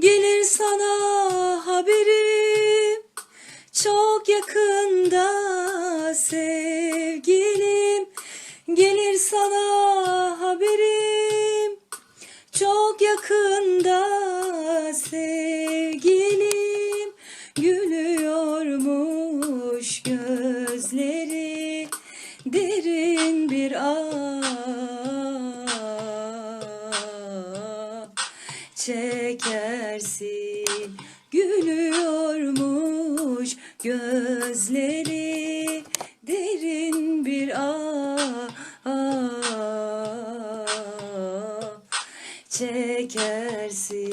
Gelir sana haberim. Çok yakında sevgilim. Gelir sana haberim. Çok yakında sevgilim. Gülüyormuş gözleri. Derin bir ah çekersin gözleri derin bir ah, çekersin.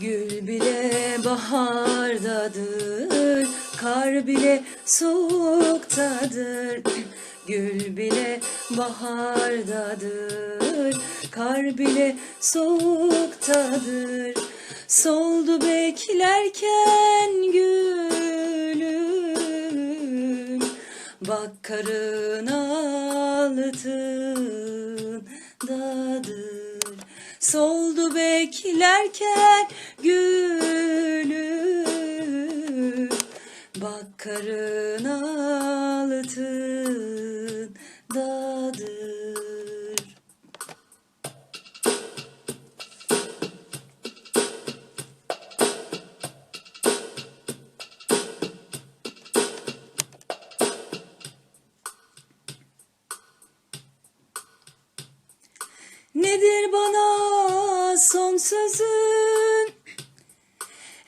Gül bile bahardadır, kar bile soğuktadır. Gül bile bahardadır, kar bile soğuktadır. Soldu beklerken gülüm, bak karın altındadır. Soldu beklerken gülüm Bak karın altındadır Nedir bana son sözün?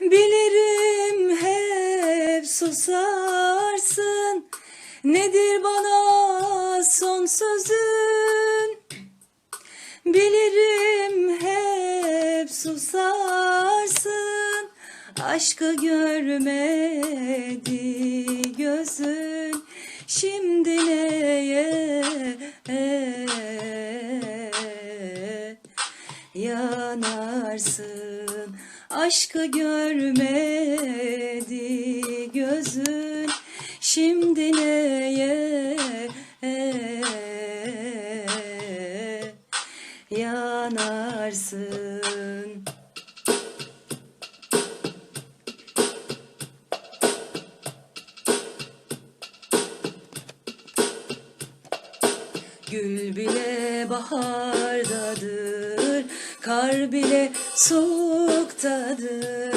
Bilirim susarsın. Nedir bana son sözün? Bilirim hep susarsın. Aşkı görmedi gözün. Şimdi neye yanarsın? Aşkı görmedi gözün. Şimdi neye yanarsın? Gül bile bahardadır, kar bile soğuktadır.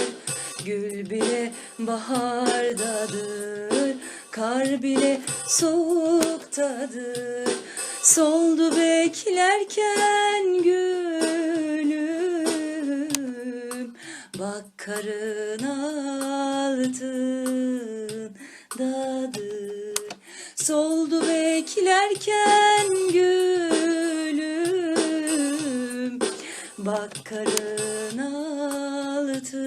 Gül bile bahardadır, kar bile soğuktadır. Soldu beklerken gülüm, bak karın altındadır. Soldu beklerken gülüm Bak karın altındadır